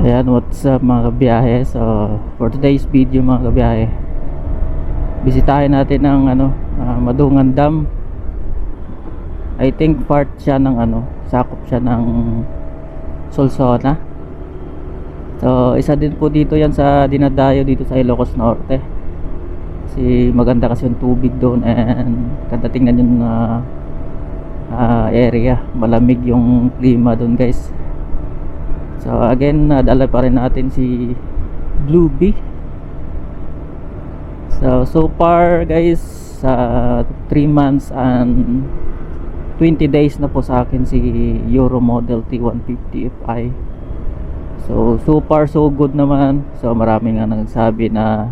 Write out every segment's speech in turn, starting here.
Ayan, what's up mga kabiyahe? So, for today's video mga kabiyahe Bisitahin natin ang ano, ah, Madungan Dam. I think part siya ng ano Sakop siya ng Solsona. So, isa din po dito yan sa dinadayo dito sa Ilocos Norte. Kasi maganda kasi yung tubig doon And ganda tingnan yung ah, ah, area Malamig yung klima doon guys So again, nadala pa rin natin si Blue Bee. So so far guys, sa 3 months and 20 days na po sa akin si Euro Model T150 Fi. So so far so good naman. So marami nga nagsabi na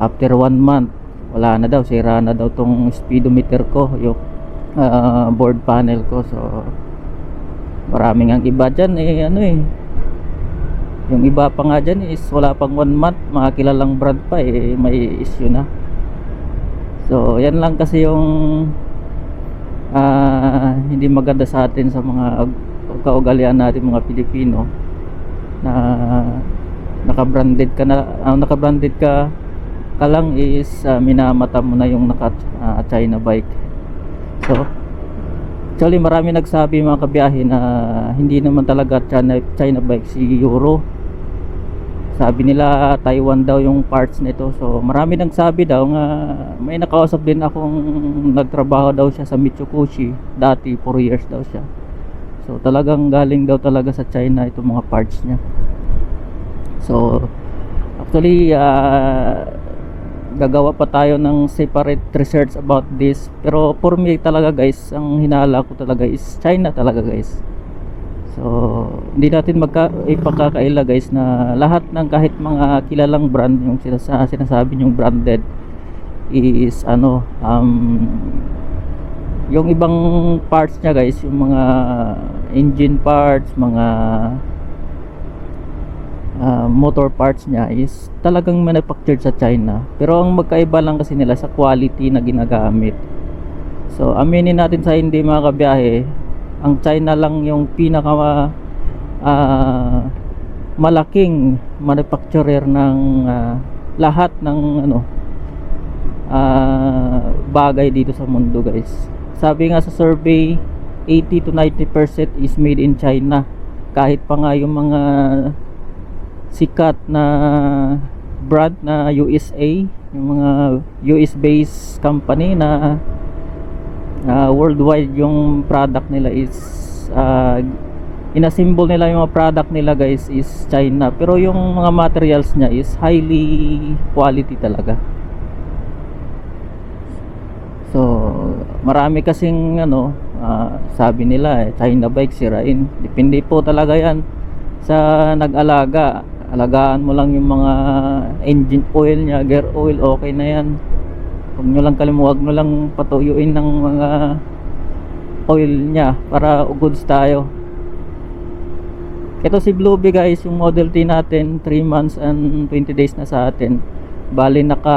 after 1 month wala na daw, sira na daw tong speedometer ko, yung ah, board panel ko. So maraming ang iba dyan eh ano eh. Yung iba pa nga dyan is wala pang one month. Mga kilalang brand pa eh may issue na. So yan lang kasi yung ah, hindi maganda sa atin sa mga kaugalian natin mga Pilipino na naka-branded ka na ah, naka-branded ka ka lang is ah, minamata mo na yung naka ah, China bike so Actually, marami nagsabi mga kabiyahe na hindi naman talaga China, China bike si Euro. Sabi nila Taiwan daw yung parts nito. So, marami nagsabi daw nga may nakausap din akong nagtrabaho daw siya sa Mitsubishi. Dati 4 years daw siya. So, talagang galing daw talaga sa China itong mga parts niya. So, actually, ah, gagawa pa tayo ng separate research about this. Pero for me talaga guys ang hinala ko talaga is China talaga guys. So hindi natin magka ipakakaila guys na lahat ng kahit mga kilalang brand yung sinasa, sinasabi yung branded is ano um yung ibang parts niya guys yung mga engine parts mga ah, motor parts niya is talagang manufactured sa China. Pero ang magkaiba lang kasi nila sa quality na ginagamit. So, aminin natin sa hindi mga kabiyahe, ang China lang yung pinaka ah, malaking manufacturer ng ah, lahat ng ano ah, bagay dito sa mundo guys. Sabi nga sa survey, 80 to 90% is made in China. Kahit pa nga yung mga sikat na brand na USA yung mga US based company na uh, worldwide yung product nila is uh, inassemble nila yung mga product nila guys is China. Pero yung mga materials niya is highly quality talaga. So marami kasing ano ah, sabi nila eh, China bike sirain. Depende po talaga yan sa nag-alaga alagaan mo lang yung mga engine oil niya, gear oil, okay na yan. Huwag nyo lang kalimutan, huwag nyo lang patuyuin ng mga oil niya para goods tayo. Ito si Bluebee guys, yung Model T natin, 3 months and 20 days na sa atin. Bali naka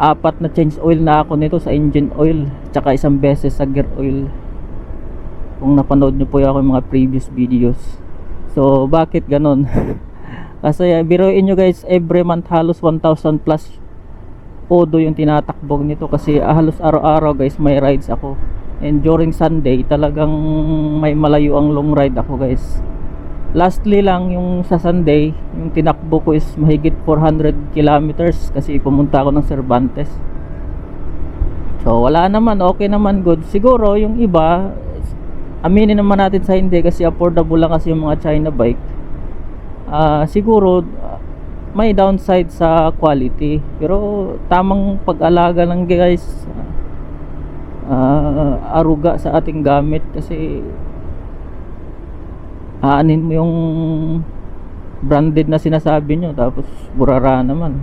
apat na change oil na ako nito sa engine oil, tsaka isang beses sa gear oil. Kung napanood nyo po yung mga previous videos. So, bakit ganon? Kasi uh, biruin nyo guys, every month halos 1,000 plus podo yung tinatakbog nito kasi ah, halos araw-araw guys may rides ako. And during Sunday, talagang may malayo ang long ride ako guys. Lastly lang, yung sa Sunday, yung tinakbo ko is mahigit 400 kilometers kasi pumunta ako ng Cervantes. So, wala naman, okay naman, good. Siguro, yung iba, aminin naman natin sa hindi kasi affordable lang kasi yung mga China bike. Ah siguro may downside sa quality. Pero tamang pag-alaga lang guys. Ah, aruga sa ating gamit kasi aanin mo yung branded na sinasabi nyo tapos burara naman.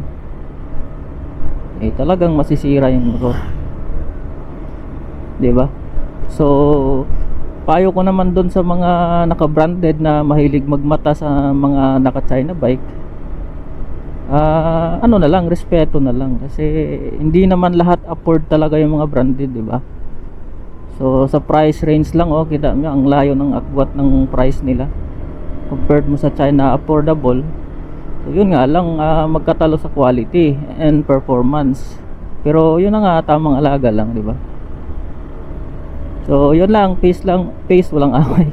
Eh talagang masisira yung motor. Ba? So payo ko naman doon sa mga naka-branded na mahilig magmata sa mga naka-China bike ah ano na lang respeto na lang kasi hindi naman lahat afford talaga yung mga branded di ba So sa price range lang oh, kita mo ang layo ng agwat ng price nila. Compared mo sa China affordable. So yun nga lang ah, magkatalo sa quality and performance. Pero yun na nga tamang alaga lang, di ba? So yun lang, peace lang, peace walang away.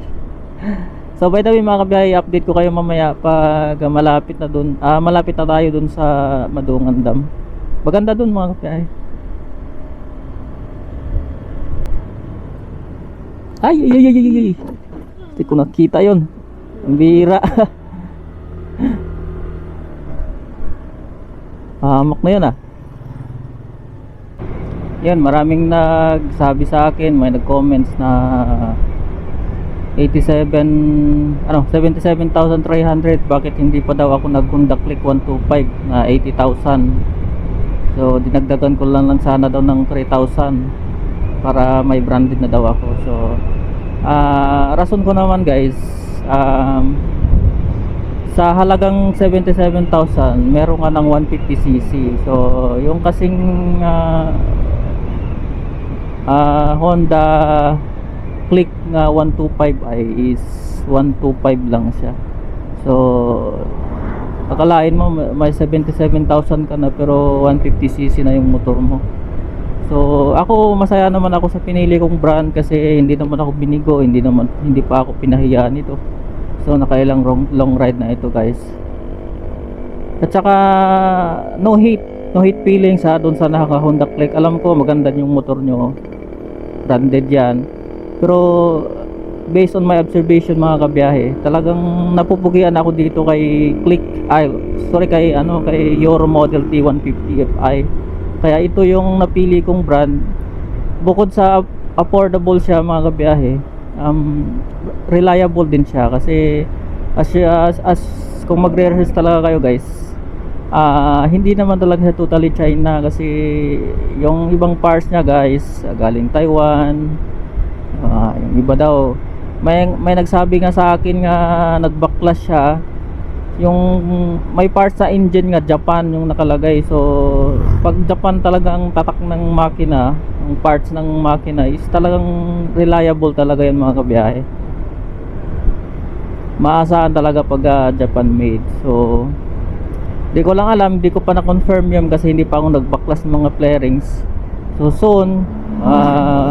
so by the way mga kabiyahe, update ko kayo mamaya pag malapit na dun, ah malapit na tayo dun sa Madungan Dam. Maganda dun mga kabiyahe. Ay, ay, ay, ay, ay, ay. Hindi ko nakita yon. Ang bira. Hamak na yun ah. Yan, maraming nagsabi sa akin, may nag-comments na 87 ano 77,300 bakit hindi pa daw ako nag-conduct click 125 na 80,000 so dinagdagan ko lang lang sana daw ng 3,000 para may branded na daw ako. So ah rason ko naman guys um, sa halagang 77,000 meron ka ng 150cc so yung kasing ah, ah, Honda Click nga 125 ay is 125 lang siya. So akalain mo may 77,000 ka na pero 150cc na yung motor mo. So ako masaya naman ako sa pinili kong brand kasi hindi naman ako binigo hindi naman hindi pa ako pinahiyaan nito. So nakailang long, long ride na ito guys. At saka no hate no hate feeling sa doon sa nakaka Honda Click. Alam ko maganda yung motor nyo branded yan. Pero based on my observation mga kabiyahe talagang napupugian ako dito kay Click ay sorry kay ano kay Euro Model T150 Fi kaya ito yung napili kong brand. Bukod sa affordable siya mga kabiyahe um, reliable din siya kasi as, as, as kung magre-rehearse talaga kayo guys ah hindi naman talaga siya totally China kasi yung ibang parts niya guys galing Taiwan Ah, yung iba daw. May may nagsabi nga sa akin nga nagbaklas siya. Yung may parts sa engine nga Japan yung nakalagay. So pag Japan talaga ang tatak ng makina ang parts ng makina is talagang reliable talaga yan mga kabiyahe. Maasahan talaga pag ah, Japan made. So di ko lang alam di ko pa na-confirm yun kasi hindi pa ako nagbaklas ng mga flarings so soon ah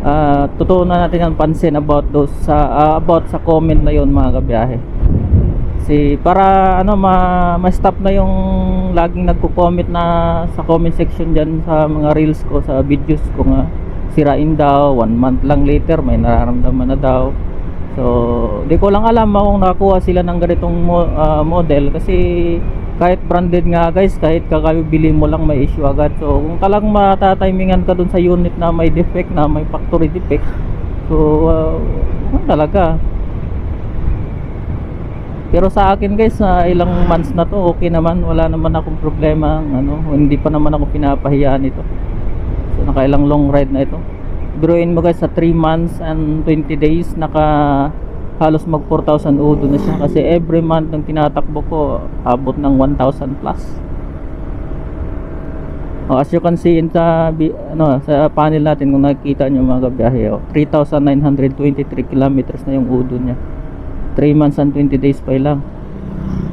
ah totoo na natin ang pansin about those sa ah, about sa comment na yon mga kabiyahe. Si para ano ma, ma-stop na yung laging nagko-comment na sa comment section diyan sa mga reels ko sa videos ko nga. Sirain daw one month lang later may nararamdaman na daw so di ko lang alam kung nakakuha sila ng ganitong mo, ah, model kasi kahit branded nga guys kahit kakabili mo lang may issue agad. So kung talang matatimingan ka dun sa unit na may defect na may factory defect so uh, talaga. Pero sa akin guys sa ilang months na to okay naman. Wala naman akong problema ano hindi pa naman ako pinapahiyaan ito so nakailang long ride na ito biruin mo guys sa 3 months and 20 days naka halos mag 4,000 udo na siya. Kasi every month nang tinatakbo ko abot ng 1,000 plus. Oh, as you can see in sa ano sa panel natin kung nakikita nyo mga kabiyahe oh, 3,923 kilometers na yung udo niya. 3 months and 20 days pa lang.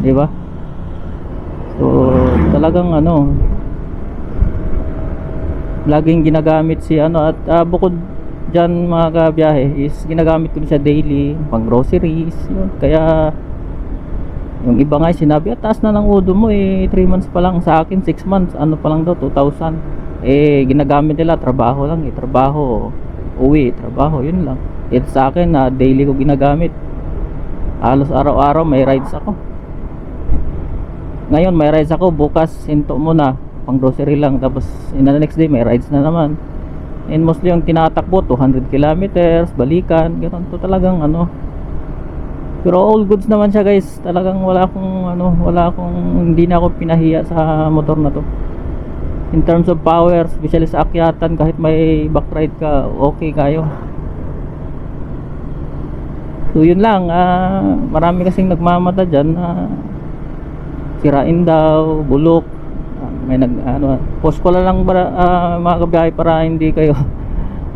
Di ba? So talagang ano laging ginagamit si ano at ah, bukod dyan mga kabiyahe is ginagamit ko siya daily pang groceries yun. Kaya yung iba nga sinabi at taas na ng udo mo eh 3 months pa lang sa akin 6 months ano pa lang daw 2,000 eh ginagamit nila trabaho lang eh trabaho uwi trabaho yun lang. It sa akin na daily ko ginagamit. Halos araw-araw may rides ako. Ngayon may rides ako bukas hinto muna pang grocery lang. Tapos in the next day may rides na naman. And mostly yung tinatakbo 200 kilometers balikan ganun. To talagang ano. Pero all goods naman siya guys. Talagang wala akong ano wala akong hindi na ako pinahiya sa motor na to. In terms of power especially sa akyatan kahit may back ride ka okay kayo. So yun lang. Ah, marami kasing nagmamata dyan na sirain daw bulok may nag ano post ko lang para ah, mga kabiyahe para hindi kayo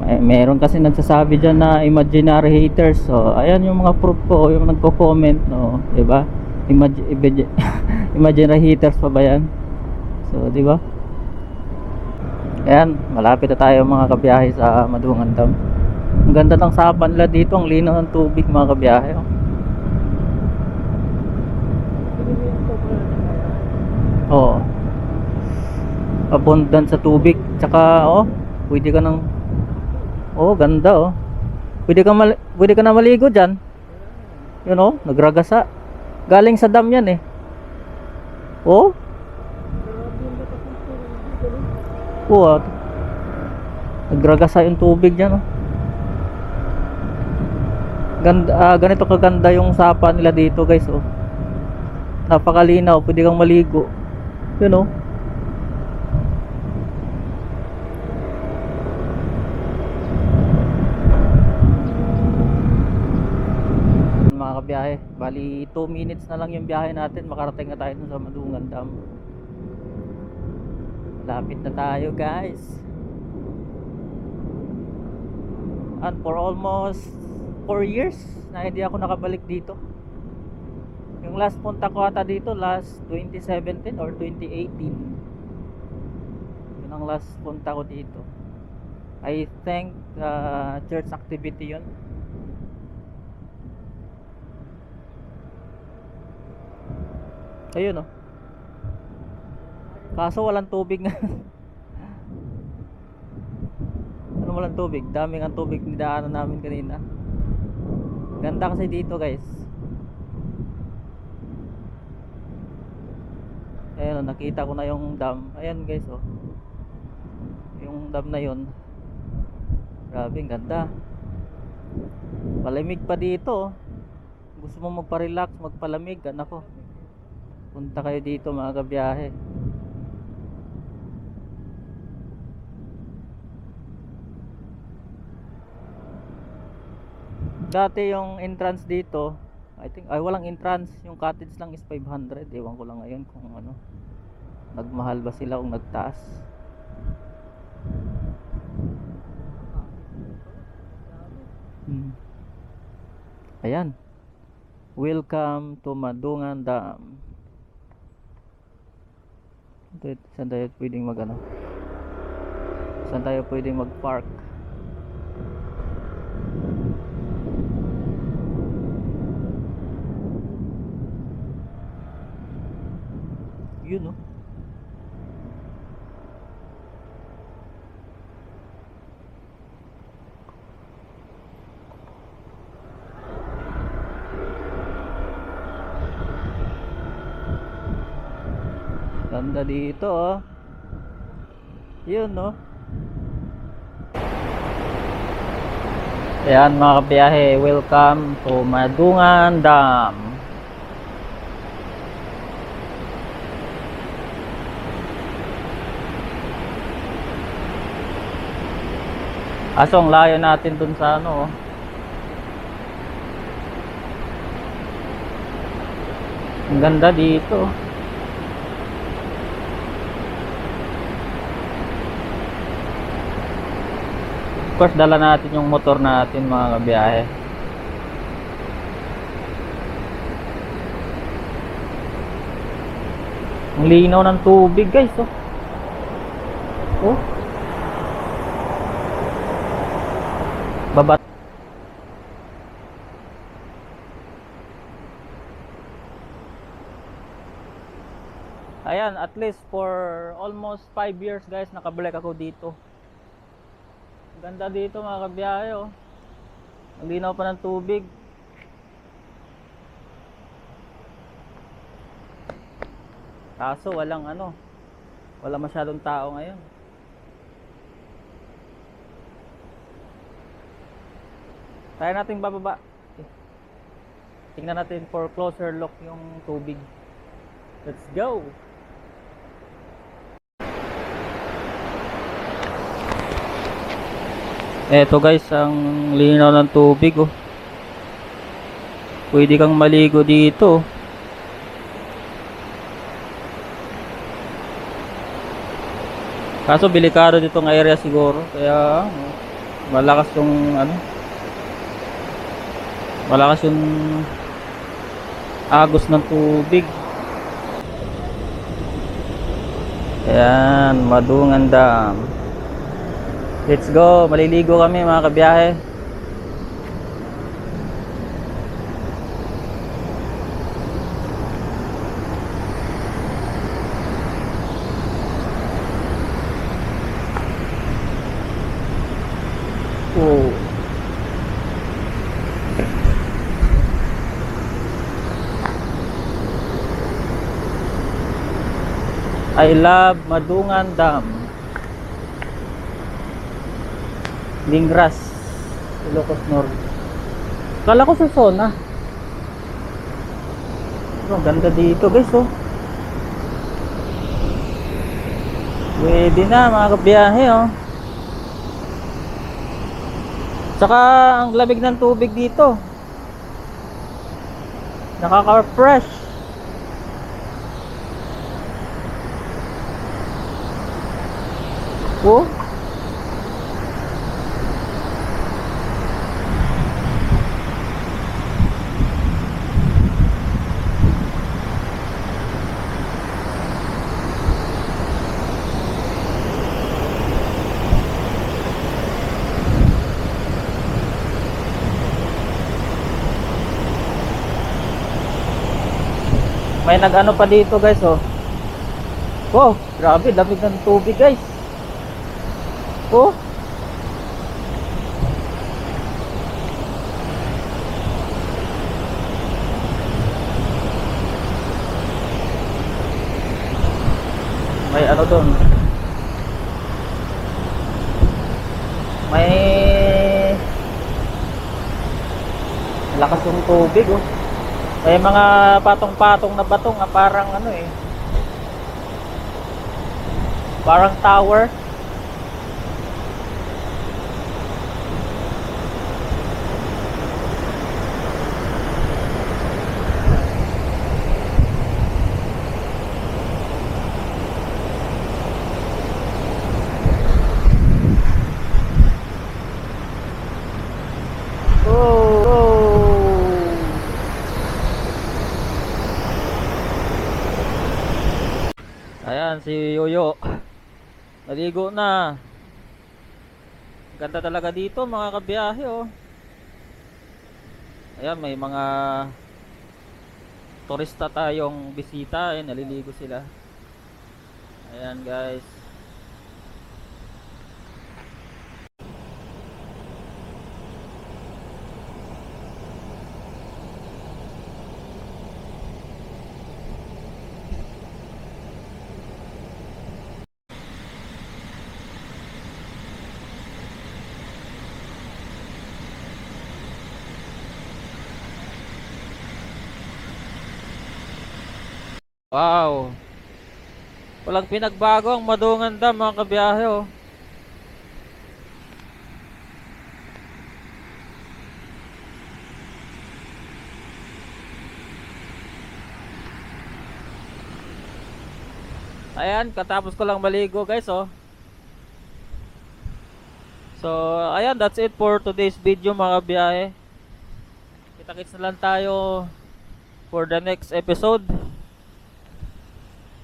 Eh, meron kasi nagsasabi dyan na imaginary haters. So, ayan yung mga proof ko, yung nagko-comment, no, 'di ba? Imag- imag- imaginary haters pa ba 'yan? So, 'di ba? Ayan, malapit na tayo mga kabiyahe sa Madungan Dam. Ang ganda ng sapan nila dito, ang linaw ng tubig mga kabiyahe. Oh. Oo. Abundant sa tubig. Tsaka, oh, pwede ka nang Oh, ganda oh. Pwede ka mal pwede ka na maligo diyan. Yun oh, nagragasa. Galing sa dam 'yan eh. Oh. Oh. Nagragasa yung tubig diyan oh. Ganda, ah, ganito kaganda yung sapa nila dito, guys oh. Napakalinaw, pwede kang maligo. Yun oh. mga kabiyahe bali 2 minutes na lang yung biyahe natin. Makarating na tayo sa Madungan Dam. Lapit na tayo guys. And for almost 4 years na hindi ako nakabalik dito. Yung last punta ko ata dito last 2017 or 2018 yun ang last punta ko dito. I think uh, church activity yun Ayun oh. Kaso walang tubig nga. ano walang tubig? Daming ang tubig nidaanan namin kanina. Ganda kasi dito guys. Ayun oh, nakita ko na yung dam. Ayan guys oh. Yung dam na yun. Grabe, ganda. Palamig pa dito oh. Gusto mo magpa-relax, magpalamig, anak ko. Punta kayo dito mga kabiyahe. Dati yung entrance dito, I think ay walang entrance, yung cottage lang is 500. Ewan ko lang ngayon kung ano. Nagmahal ba sila o nagtaas? Hmm. Ayan. Welcome to Madungan Dam. Ito, saan tayo pwedeng mag ano? Saan tayo pwedeng mag park? Yun no? Ganda dito oh. Yun no. Ayan mga kabiyahe, welcome to Madungan Dam. Aso ang layo natin dun sa ano oh. Ganda dito. Course, dala natin yung motor natin mga kabiyahe. Ang linaw ng tubig guys, oh. Oh. Babat. Ayan, at least for almost 5 years guys, nakabalik ako dito. Ganda dito mga kabiyahe oh. Ang linaw pa ng tubig. Kaso walang ano, wala masyadong tao ngayon. Try natin bababa. Tingnan natin for closer look yung tubig. Let's go! Eto guys, ang linaw ng tubig oh. Pwede kang maligo dito. Kaso delikado dito ng area siguro. Kaya oh, malakas yung ano malakas yung agos ng tubig ayan madungan dam let's go maliligo kami mga kabiyahe Oh. I love Madungan Dam. Lingras, Ilocos Norte. Kala ko sa zona. Oh, ganda dito guys oh. Pwede na mga kabiyahe oh. Saka ang lamig ng tubig dito. Nakaka-fresh. Oh. May nag-ano pa dito guys oh. Wow, grabe, lamig ng tubig guys. Oh. May ano doon? May lakas yung tubig oh. May mga patong-patong na batong na parang ano eh. Parang tower. Oh, oh. Ayan si Yoyo. Naligo na. Ganda talaga dito mga kabiyahe oh. Ayan may mga turista tayong bisita. Ayan naliligo sila. Ayan guys. Wow. Walang pinagbago ang Madungan Dam mga kabiyahe oh. Ayan, katapos ko lang maligo guys oh. So, ayan, that's it for today's video mga kabiyahe. Kita-kits na lang tayo for the next episode.